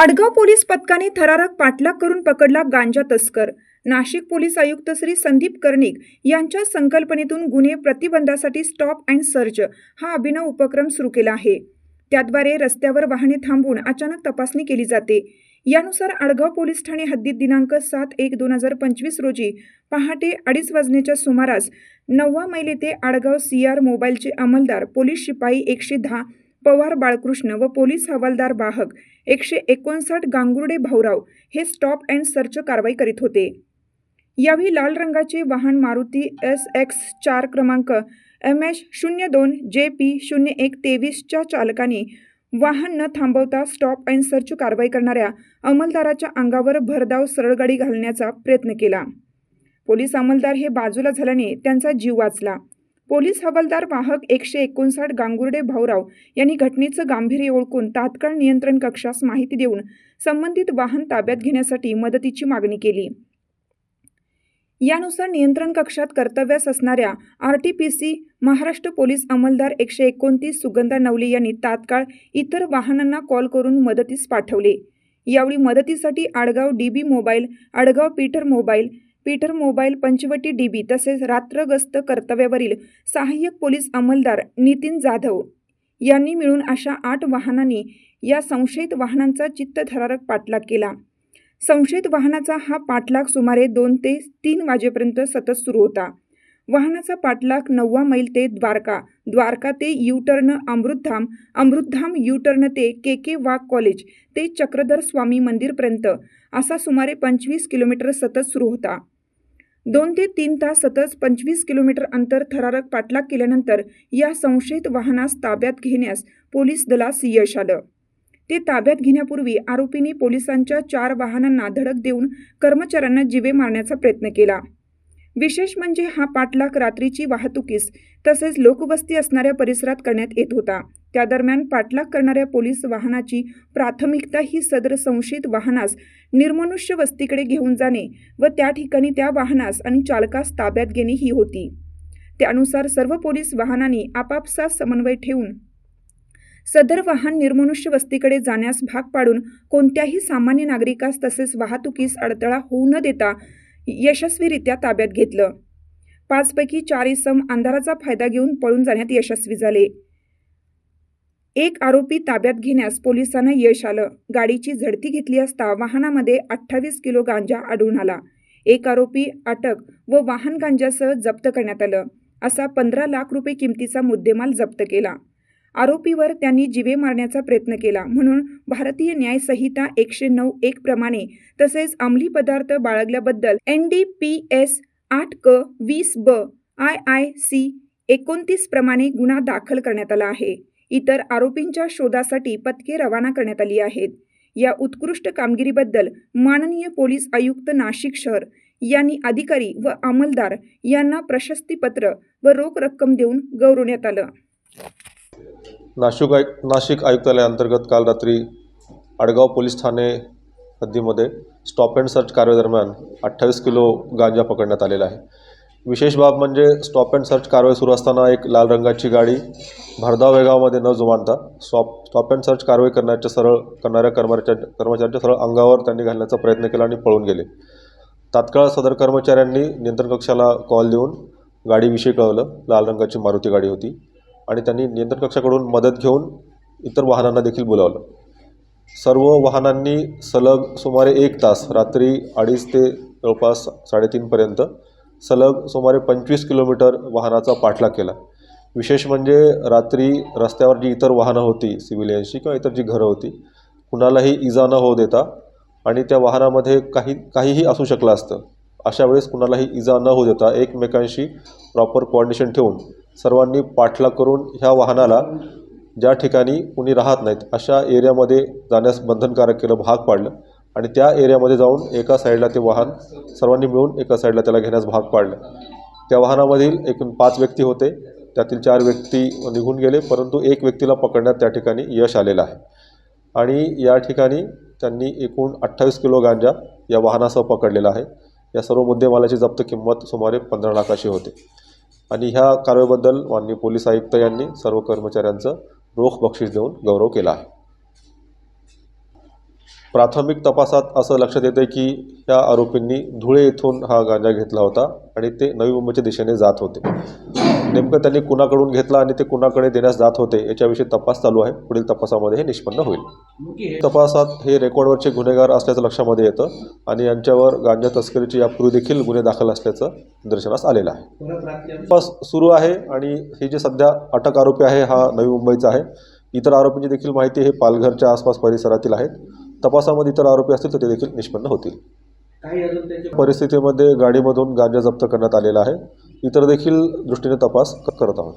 Adgaon police पथकाने थरारक पाठलाग करून पकडला गांजा तस्कर. नाशिक पोलीस आयुक्त श्री संदीप कर्णिक यांच्या संकल्पनेतून गुन्हे प्रतिबंधासाठी स्टॉप अँड सर्च हा अभिनव उपक्रम सुरू केला आहे. त्याद्वारे रस्त्यावर वाहने थांबवून अचानक तपासणी केली जाते. यानुसार आडगाव पोलीस ठाणे हद्दीत दिनांक सात एक दोन हजार पंचवीस रोजी पहाटे अडीच वाजण्याच्या सुमारास नववा मैल येथे आडगाव सी आर मोबाईलचे अंमलदार पोलीस शिपाई एकशे दहा पवार बाळकृष्ण व पोलीस हवालदार वाहक एकशे एकोणसाठ गांगुर्डे भाऊराव हे स्टॉप अँड सर्च कारवाई करीत होते. यावेळी लाल रंगाचे वाहन मारुती एस एक्स चार क्रमांक एम एच शून्य दोन जे पी शून्य एक तेवीसच्या चालकाने वाहन न थांबवता स्टॉप अँड सर्च कारवाई करणाऱ्या अंमलदाराच्या अंगावर भरधाव सरळगाडी घालण्याचा प्रयत्न केला. पोलीस अंमलदार हे बाजूला झाल्याने त्यांचा जीव वाचला. पोलीस हवालदार वाहक एकशे एकोणसाठ गांगुर्डे भाऊराव यांनी घटनेचं गांभीर्य ओळखून तात्काळ नियंत्रण कक्षास माहिती देऊन संबंधित वाहन ताब्यात घेण्यासाठी मदतीची मागणी केली. यानुसार नियंत्रण कक्षात कर्तव्यास असणाऱ्या R T P C Maharashtra police अंमलदार एकशे एकोणतीस सुगंधा नवले यांनी तात्काळ इतर वाहनांना कॉल करून मदतीस पाठवले. यावेळी मदतीसाठी Adgaon D B mobile Adgaon peter mobile peter mobile Panchavati D B तसेच रात्रगस्त कर्तव्यावरील सहाय्यक पोलीस अंमलदार नितीन जाधव यांनी मिळून अशा आठ वाहनांनी या संशयित वाहनांचा चित्तथरारक पाठलाग केला. संशयित वाहनाचा हा पाठलाग सुमारे दोन ते तीन वाजेपर्यंत सतत सुरू होता. वाहनाचा पाठलाग नववा मैल ते द्वारका द्वारका ते U turn Amrutdham Amrutdham U turn ते के के वाघ कॉलेज ते चक्रधर स्वामी मंदिरपर्यंत असा सुमारे पंचवीस किलोमीटर सतत सुरू होता. दोन ते तीन तास सतत पंचवीस किलोमीटर अंतर थरारक पाठलाग केल्यानंतर या संशयित वाहनास ताब्यात घेण्यास पोलीस दलास यश आलं. ते ताब्यात घेण्यापूर्वी आरोपींनी पोलिसांच्या चार वाहनांना धडक देऊन कर्मचाऱ्यांना जिवे मारण्याचा प्रयत्न केला. विशेष म्हणजे हा पाठलाग रात्रीची वाहतुकीस तसेच लोकवस्ती असणाऱ्या परिसरात करण्यात येत होता. त्या दरम्यान पाठलाग करणाऱ्या पोलीस वाहनाची प्राथमिकता ही सदर संशयित वाहनास निर्मनुष्य वस्तीकडे घेऊन जाणे व त्या ठिकाणी त्या वाहनास आणि चालकास ताब्यात घेणे ही होती. त्यानुसार सर्व पोलीस वाहनांनी आपापसात समन्वय ठेवून सदर वाहन निर्मनुष्य वस्तीकडे जाण्यास भाग पाडून कोणत्याही सामान्य नागरिकास तसेच वाहतुकीस अडथळा होऊ न देता यशस्वीरित्या ताब्यात घेतलं. पाचपैकी चार इसम अंधाराचा फायदा घेऊन पळून जाण्यात यशस्वी झाले. एक आरोपी ताब्यात घेण्यास पोलिसांना यश आलं. गाडीची झडती घेतली असता वाहनामध्ये अठ्ठावीस किलो गांजा आढळून आला. एक आरोपी अटक व वाहन गांजासह जप्त करण्यात आलं असा पंधरा लाख रुपये किमतीचा मुद्देमाल जप्त केला. आरोपीवर त्यांनी जिवे मारण्याचा प्रयत्न केला म्हणून भारतीय न्याय संहिता एकशे नऊ एक प्रमाणे तसेच अंमली पदार्थ बाळगल्याबद्दल एन डी पी एस आठ क वीस ब आय आय सी एकोणतीस प्रमाणे गुन्हा दाखल करण्यात आला आहे. इतर आरोपींच्या शोधासाठी पथके रवाना करण्यात आली आहेत. या उत्कृष्ट कामगिरीबद्दल माननीय पोलीस आयुक्त नाशिक शहर यांनी अधिकारी व अंमलदार यांना प्रशस्तीपत्र व रोख रक्कम देऊन गौरवण्यात आलं. नाशिक आय नाशिक आयुक्तालयाअंतर्गत काल रात्री आडगाव पोलीस ठाणे हद्दीमध्ये स्टॉप अँड सर्च कारवाईदरम्यान अठ्ठावीस किलो गांजा पकडण्यात आलेला आहे. विशेष बाब म्हणजे स्टॉप अँड सर्च कारवाई सुरू असताना एक लाल रंगाची गाडी भरधाव वेगामध्ये न जुमानता स्टॉप स्टॉप अँड सर्च कारवाई करण्याच्या सरळ करणाऱ्या कर्मचाऱ्या कर्मचाऱ्यांच्या सरळ अंगावर त्यांनी घालण्याचा प्रयत्न केला आणि पळून गेले. तात्काळ सदर कर्मचाऱ्यांनी नियंत्रण कक्षाला कॉल देऊन गाडीविषयी कळवलं. लाल रंगाची मारुती गाडी होती आणि त्यांनी नियंत्रण कक्षाकडून मदत घेऊन इतर वाहनांना देखील बोलावलं. सर्व वाहनांनी सलग सुमारे एक तास रात्री अडीच ते जवळपास साडेतीनपर्यंत सलग सुमारे पंचवीस किलोमीटर वाहनाचा पाठलाग केला. विशेष म्हणजे रात्री रस्त्यावर जी इतर वाहनं होती सिव्हिलियन्सची किंवा इतर जी घरं होती कुणालाही इजा न होऊ देता आणि त्या वाहनामध्ये काही काहीही असू शकलं असतं अशा वेळेस कुणालाही इजा न होऊ देता एकमेकांशी प्रॉपर कोऑर्डिनेशन ठेवून सर्वांनी पाठलाग करून ह्या वाहनाला ज्या ठिकाणी कुणी राहत नाहीत अशा एरियामध्ये जाण्यास बंधनकारक केलं भाग पाडलं. आणि त्या एरियामध्ये जाऊन एका साईडला ते वाहन सर्वांनी मिळून एका साईडला त्याला घेण्यास भाग पाडलं. त्या वाहनामधील एकूण पाच व्यक्ती होते. त्यातील चार व्यक्ती निघून गेले परंतु एक व्यक्तीला पकडण्यात त्या ठिकाणी यश आलेलं आहे. आणि या ठिकाणी त्यांनी एकूण अठ्ठावीस किलो गांजा या वाहनासह पकडलेला आहे. या सर्व मुद्देमालाची जप्त किंमत सुमारे पंधरा लाखाची होते. आणि ह्या कारवाईबद्दल माननीय पोलीस आयुक्त यांनी सर्व कर्मचाऱ्यांचं रोख बक्षीस देऊन गौरव केला आहे. प्राथमिक तपासात असं लक्षात येतं की या आरोपींनी धुळे येथून हा गांजा घेतला होता आणि ते नवी मुंबईच्या दिशेने जात होते. नेमकं त्यांनी कुणाकडून घेतला आणि ते कुणाकडे देण्यास जात होते याच्याविषयी तपास चालू आहे. पुढील तपासामध्ये हे निष्पन्न होईल. तपासात हे रेकॉर्डवरचे गुन्हेगार असल्याचं लक्षामध्ये येतं आणि यांच्यावर गांजा तस्करीचे यापूर्वी देखील गुन्हे दाखल असल्याचं निदर्शनास आलेलं आहे. तपास सुरू आहे आणि हे जे सध्या अटक आरोपी आहे हा नवी मुंबईचा आहे. इतर आरोपींची देखील माहिती हे पालघरच्या आसपास परिसरातील आहेत. तपासामध्ये इतर आरोपी असतील तर ते देखील निष्पन्न होतील. काही अजून त्याचे परिस्थितीमध्ये गाडीमधून गांजा जप्त करण्यात आलेला आहे. इतर देखील दृष्टीने तपास करत आहोत.